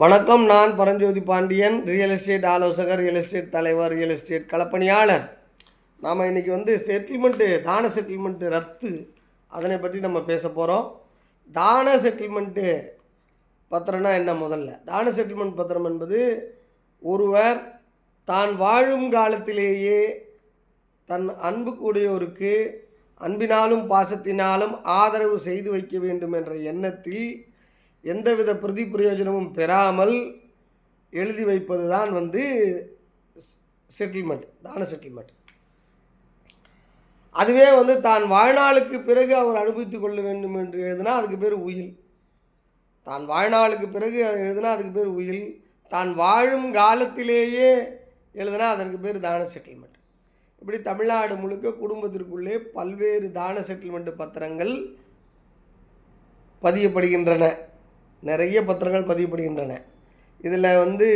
வணக்கம் நான் Paranjothi Pandian real estate ஆலோசகர் ரியல் எஸ்டேட் தலைவர் ரியல் எஸ்டேட் களப்பணியாளர். நாம் இன்றைக்கி வந்து செட்டில்மெண்ட்டு தான செட்டில்மெண்ட்டு ரத்து. அதனை பற்றி நம்ம பேச போகிறோம் தான செட்டில்மெண்ட்டு பத்திரம்னா என்ன முதல்ல? தான செட்டில்மெண்ட் பத்திரம் என்பது ஒருவர் தான் வாழும் காலத்திலேயே தன் அன்புக்குடையோருக்கு அன்பினாலும் பாசத்தினாலும் ஆதரவு செய்து வைக்க வேண்டும் என்ற எண்ணத்தில் எந்தவித பிரதி பிரயோஜனமும் பெறாமல் எழுதி வைப்பது தான் வந்து செட்டில்மெண்ட் தான செட்டில்மெண்ட் அதுவே வந்து தான் வாழ்நாளுக்கு பிறகு அவர் அனுபவித்துக் கொள்ள வேண்டும் என்று எழுதினா அதுக்கு பேர் உயில். தான் வாழ்நாளுக்கு பிறகு எழுதினா அதுக்கு பேர் உயில். தான் வாழும் காலத்திலேயே எழுதினா அதற்கு பேர் தான செட்டில்மெண்ட் இப்படி தமிழ்நாடு முழுக்க குடும்பத்திற்குள்ளே பல்வேறு தான செட்டில்மெண்ட் பத்திரங்கள் பதியப்படுகின்றன. நிறைய பத்திரங்கள் பதியப்படுகின்றன. இதில் வந்து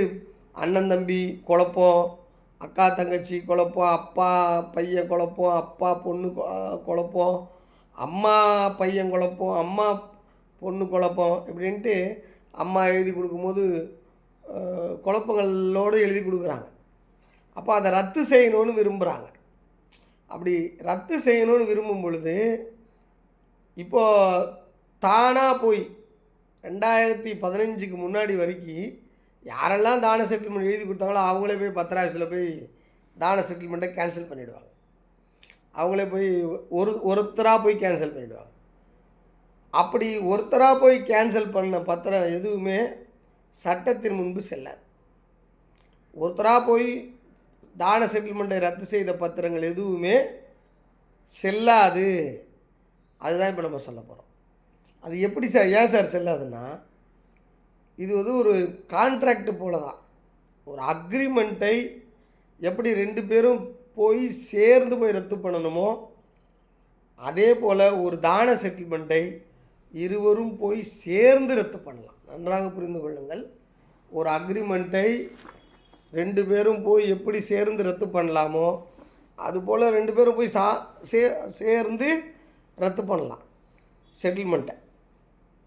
அண்ணன் தம்பி குழப்பம் அக்கா தங்கச்சி குழப்பம் அப்பா பையன் குழப்பம் அப்பா பொண்ணு குழப்பம் அம்மா பையன் குழப்பம் அம்மா பொண்ணு குழப்பம் இப்படின்ட்டு அம்மா எழுதி கொடுக்கும்போது குழப்பங்களோடு எழுதி கொடுக்குறாங்க. அப்போ அதை ரத்து செய்யணும்னு விரும்புகிறாங்க அப்படி ரத்து செய்யணும்னு விரும்பும் பொழுது இப்போ தானாக போய் ரெண்டாயிரத்தி பதினஞ்சுக்கு முன்னாடி வரைக்கும் யாரெல்லாம் தான செட்டில்மெண்ட் எழுதி கொடுத்தாங்களோ அவங்களே போய் பத்திர ஆஃபீஸில் போய் தான செட்டில்மெண்ட்டை கேன்சல் பண்ணிவிடுவாங்க அவங்களே போய் ஒரு ஒருத்தராக போய் கேன்சல் பண்ணிவிடுவாங்க அப்படி ஒருத்தராக போய் கேன்சல் பண்ண பத்திரம் எதுவுமே சட்டத்தின் முன்பு செல்லாது. ஒருத்தராக போய் தான செட்டில்மெண்ட்டை ரத்து செய்த பத்திரங்கள் எதுவுமே செல்லாது. அதுதான் இப்போ நம்ம சொல்ல போகிறோம் அது எப்படி சார் ஏன் சார் செல்லாதுன்னா இது வந்து ஒரு கான்ட்ராக்ட் போல தான் ஒரு அக்ரிமெண்ட்டை எப்படி ரெண்டு பேரும் போய் சேர்ந்து போய் ரத்து பண்ணணுமோ அதே போல் ஒரு தான செட்டில்மெண்ட்டை இருவரும் போய் சேர்ந்து ரத்து பண்ணலாம். நன்றாக புரிந்து கொள்ளுங்கள். ஒரு அக்ரிமெண்ட்டை ரெண்டு பேரும் போய் எப்படி சேர்ந்து ரத்து பண்ணலாமோ அதுபோல் ரெண்டு பேரும் போய் சா சே சேர்ந்து ரத்து பண்ணலாம். செட்டில்மெண்ட்டை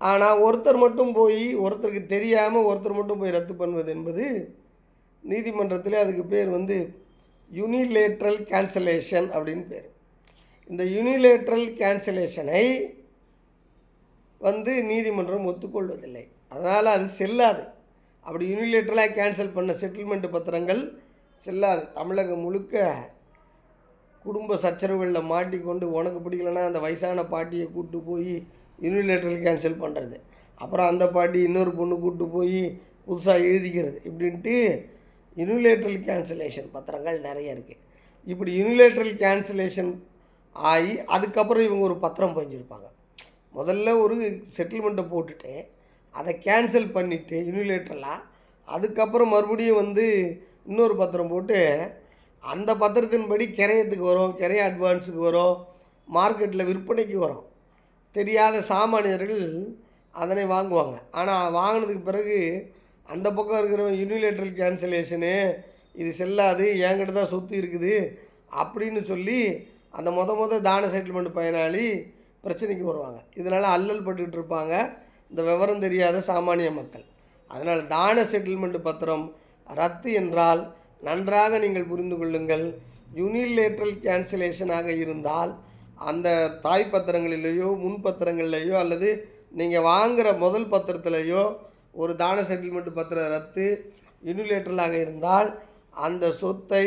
ஆனால் ஒருத்தர் மட்டும் போய் ஒருத்தருக்கு தெரியாமல் ஒருத்தர் மட்டும் போய் ரத்து பண்ணுவது என்பது நீதிமன்றத்தில் அதுக்கு பேர் வந்து யூனிலேட்ரல் கேன்சலேஷன் அப்படின்னு பேர். இந்த யூனிலேட்ரல் கேன்சலேஷனை வந்து நீதிமன்றம் ஒத்துக்கொள்வதில்லை. அதனால் அது செல்லாது. அப்படி யூனிலேட்டரலாக கேன்சல் பண்ண செட்டில்மெண்ட் பத்திரங்கள் செல்லாது. தமிழகம் முழுக்க குடும்ப சச்சரவுகளில் மாட்டிக்கொண்டு உனக்கு பிடிக்கலன்னா அந்த வயசான பாட்டியை கூப்பிட்டு போய் யூனிலேட்டரில் கேன்சல் பண்ணுறது அப்புறம் அந்த பாட்டி இன்னொரு பொண்ணு கூப்பிட்டு போய் புதுசாக எழுதிக்கிறது. இப்படின்ட்டு யூனிலேட்ரல் கேன்சலேஷன் பத்திரங்கள் நிறைய இருக்குது இப்படி யூனிலேட்ரல் கேன்சலேஷன் ஆகி அதுக்கப்புறம் இவங்க ஒரு பத்திரம் பதிஞ்சிருப்பாங்க. முதல்ல ஒரு செட்டில்மெண்ட்டை போட்டுட்டு அதை கேன்சல் பண்ணிவிட்டு யூனிலேட்டரலாக அதுக்கப்புறம் மறுபடியும் வந்து இன்னொரு பத்திரம் போட்டு அந்த பத்திரத்தின்படி கிரையத்துக்கு வரும் கிரைய அட்வான்ஸுக்கு வரும் மார்க்கெட்டில் விற்பனைக்கு வரும். தெரியாத சாமானியர்கள் அதனை வாங்குவாங்க. ஆனால் வாங்கினதுக்கு பிறகு அந்த பக்கம் இருக்கிறவன் யூனிலேட்ரல் கேன்சலேஷனு இது செல்லாது என்கிட்ட தான் சொத்து இருக்குது அப்படின்னு சொல்லி அந்த மொத மொத தான செட்டில்மெண்ட் பயனாளி பிரச்சனைக்கு வருவாங்க. இதனால் அல்லல் பட்டுக்கிட்டு இருப்பாங்க. இந்த விவரம் தெரியாத சாமானிய மக்கள். அதனால் தான செட்டில்மெண்ட் பத்திரம் ரத்து என்றால் நன்றாக நீங்கள் புரிந்து கொள்ளுங்கள். யூனிலேட்ரல் கேன்சலேஷனாக இருந்தால் அந்த தாய் பத்திரங்களிலேயோ முன் பத்திரங்கள்லையோ அல்லது நீங்கள் வாங்குகிற முதல் பத்திரத்திலேயோ ஒரு தான செட்டில்மெண்ட் பத்திரம் ரத்து யூனிலேட்ரலாக இருந்தால் அந்த சொத்தை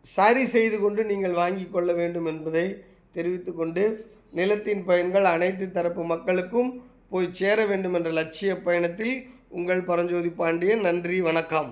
சரி செய்து கொண்டு நீங்கள் வாங்கி கொள்ள வேண்டும் என்பதை தெரிவித்துக்கொண்டு நிலத்தின் பயன்கள் அனைத்து தரப்பு மக்களுக்கும் போய் சேர வேண்டும் என்ற லட்சிய பயணத்தில் உங்கள் பரஞ்சோதி பாண்டியன். நன்றி வணக்கம்.